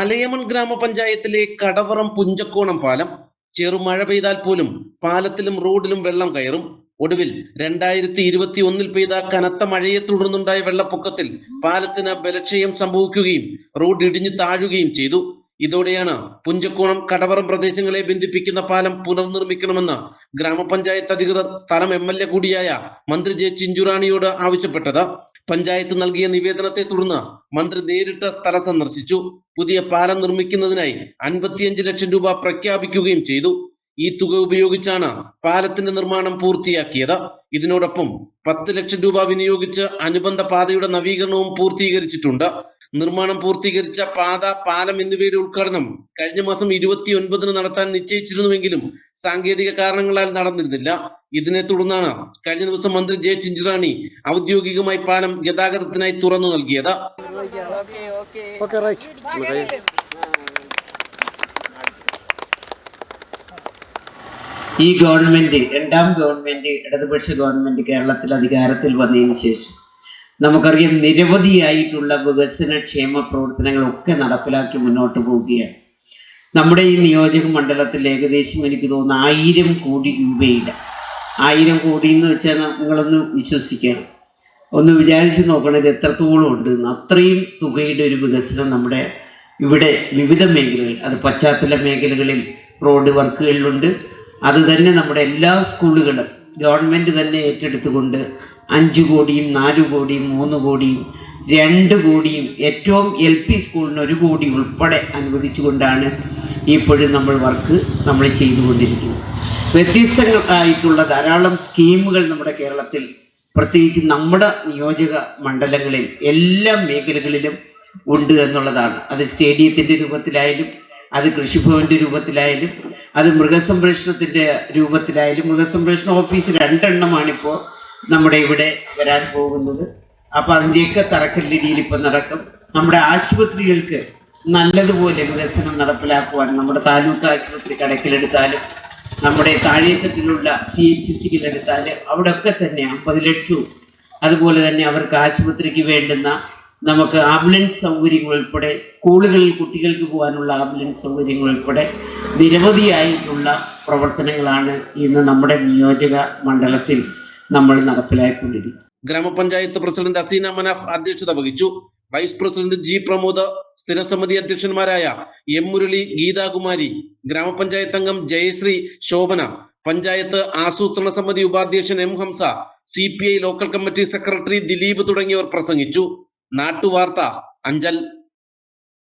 അലയമൺ ഗ്രാമപഞ്ചായത്തിലെ കടവറം പുഞ്ചക്കോണം പാലം. ചെറുമഴ പെയ്താൽ പോലും പാലത്തിലും റോഡിലും വെള്ളം കയറും. ഒടുവിൽ രണ്ടായിരത്തി ഇരുപത്തി ഒന്നിൽ പെയ്ത കനത്ത മഴയെ തുടർന്നുണ്ടായ വെള്ളപ്പൊക്കത്തിൽ പാലത്തിന് ബലക്ഷയം സംഭവിക്കുകയും റോഡ് ഇടിഞ്ഞു താഴുകയും ചെയ്തു. ഇതോടെയാണ് പുഞ്ചക്കോണം കടവറം പ്രദേശങ്ങളെ ബന്ധിപ്പിക്കുന്ന പാലം പുനർനിർമ്മിക്കണമെന്ന് ഗ്രാമപഞ്ചായത്ത് അധികൃതർ സ്ഥലം എം എൽ എ കൂടിയായ മന്ത്രി ജെ ചിഞ്ചുറാണിയോട് ആവശ്യപ്പെട്ടത്. പഞ്ചായത്ത് നൽകിയ നിവേദനത്തെ തുടർന്ന് മന്ത്രി നേരിട്ട് സ്ഥലം സന്ദർശിച്ചു. പുതിയ പാലം നിർമ്മിക്കുന്നതിനായി അൻപത്തിയഞ്ച് ലക്ഷം രൂപ പ്രഖ്യാപിക്കുകയും ചെയ്തു. ഈ തുക ഉപയോഗിച്ചാണ് പാലത്തിന്റെ നിർമ്മാണം പൂർത്തിയാക്കിയത്. ഇതിനോടൊപ്പം പത്ത് ലക്ഷം രൂപ വിനിയോഗിച്ച് അനുബന്ധ പാതയുടെ നവീകരണവും പൂർത്തീകരിച്ചിട്ടുണ്ട്. നിർമ്മാണം പൂർത്തീകരിച്ച പാത പാലം എന്നിവയുടെ ഉദ്ഘാടനം കഴിഞ്ഞ മാസം ഇരുപത്തി ഒൻപതിന് നടത്താൻ നിശ്ചയിച്ചിരുന്നുവെങ്കിലും സാങ്കേതിക കാരണങ്ങളാൽ നടന്നിരുന്നില്ല. ഇതിനെ തുടർന്നാണ് കഴിഞ്ഞ ദിവസം മന്ത്രി ജെ ചിഞ്ചുറാണി ഔദ്യോഗികമായി പാലം ഗതാഗതത്തിനായി തുറന്നു നൽകിയത്. ഓക്കെ റൈറ്റ് ഈ ഗവൺമെന്റ് രണ്ടാം ഗവൺമെന്റ് ഇടതുപക്ഷ ഗവൺമെന്റ് കേരളത്തിൽ അധികാരത്തിൽ വന്നതിന് ശേഷം നമുക്കറിയാം നിരവധിയായിട്ടുള്ള വികസന ക്ഷേമ പ്രവർത്തനങ്ങളൊക്കെ നടപ്പിലാക്കി മുന്നോട്ട് പോവുകയാണ്. നമ്മുടെ ഈ നിയോജക മണ്ഡലത്തിൽ ഏകദേശം എനിക്ക് തോന്നുന്നു ആയിരം കോടി രൂപയില്ല. ആയിരം കോടി എന്ന് വെച്ചാൽ നിങ്ങളൊന്ന് വിശ്വസിക്കണം. ഒന്ന് വിചാരിച്ച് നോക്കണം ഇത് എത്രത്തോളം ഉണ്ട്. അത്രയും തുകയുടെ ഒരു വികസനം നമ്മുടെ ഇവിടെ വിവിധ മേഖലകളിൽ അത് പശ്ചാത്തല മേഖലകളിൽ റോഡ് വർക്കുകളിലുണ്ട്. അത് തന്നെ നമ്മുടെ എല്ലാ സ്കൂളുകളും ഗവൺമെന്റ് തന്നെ ഏറ്റെടുത്തുകൊണ്ട് അഞ്ച് കോടിയും നാല് കോടിയും മൂന്ന് കോടിയും രണ്ട് കോടിയും ഏറ്റവും എൽ പി സ്കൂളിന് ഒരു കോടി ഉൾപ്പെടെ അനുവദിച്ചുകൊണ്ടാണ് ഇപ്പോഴും നമ്മൾ വർക്ക് നമ്മൾ ചെയ്തുകൊണ്ടിരിക്കുന്നത്. വ്യത്യസ്തങ്ങളായിട്ടുള്ള ധാരാളം സ്കീമുകൾ നമ്മുടെ കേരളത്തിൽ പ്രത്യേകിച്ച് നമ്മുടെ നിയോജക മണ്ഡലങ്ങളിൽ എല്ലാ മേഖലകളിലും ഉണ്ട് എന്നുള്ളതാണ്. അത് സ്റ്റേഡിയത്തിന്റെ രൂപത്തിലായാലും അത് കൃഷിഭവന്റെ രൂപത്തിലായാലും അത് മൃഗസംരക്ഷണത്തിന്റെ രൂപത്തിലായാലും മൃഗസംരക്ഷണ ഓഫീസ് രണ്ടെണ്ണമാണിപ്പോൾ നമ്മുടെ ഇവിടെ വരാൻ പോകുന്നത്. അപ്പൊ അതിന്റെയൊക്കെ തറക്കല്ലിടിയിൽ ഇപ്പൊ നടക്കും. നമ്മുടെ ആശുപത്രികൾക്ക് നല്ലതുപോലെ വികസനം നടപ്പിലാക്കുവാൻ നമ്മുടെ താലൂക്ക് ആശുപത്രി കടക്കിലെടുത്താലും നമ്മുടെ താഴേത്തട്ടിലുള്ള സി എച്ച് അവിടെ ഒക്കെ തന്നെ അമ്പത് ലക്ഷവും അതുപോലെ തന്നെ അവർക്ക് ആശുപത്രിക്ക് വേണ്ടുന്ന നമുക്ക് ആംബുലൻസ് സൗകര്യങ്ങൾ ഉൾപ്പെടെ സ്കൂളുകളിൽ കുട്ടികൾക്ക് പോകാനുള്ള ആംബുലൻസ് സൗകര്യങ്ങൾ ഉൾപ്പെടെ നിരവധിയായിട്ടുള്ള പ്രവർത്തനങ്ങളാണ് ഇന്ന് നമ്മുടെ നിയോജക മണ്ഡലത്തിൽ നമ്മൾ നടപ്പിലാക്കിക്കൊണ്ടിരിക്കും ഗ്രാമപഞ്ചായത്ത് പ്രസിഡന്റ് അസീന മനാഫ് അധ്യക്ഷത വഹിച്ചു. വൈസ് പ്രസിഡന്റ് ജി പ്രമോദ് സ്ഥിരസമിതി അധ്യക്ഷന്മാരായ എം മുരളി ഗീതാകുമാരി ഗ്രാമപഞ്ചായത്ത് അംഗം ജയശ്രീ ശോഭന പഞ്ചായത്ത് ആസൂത്രണ സമിതി ഉപാധ്യക്ഷൻ M Hamsa C local committee secretary Dileep തുടങ്ങിയവർ പ്രസംഗിച്ചു. നാട്ടുവാർത്ത അഞ്ചൽ.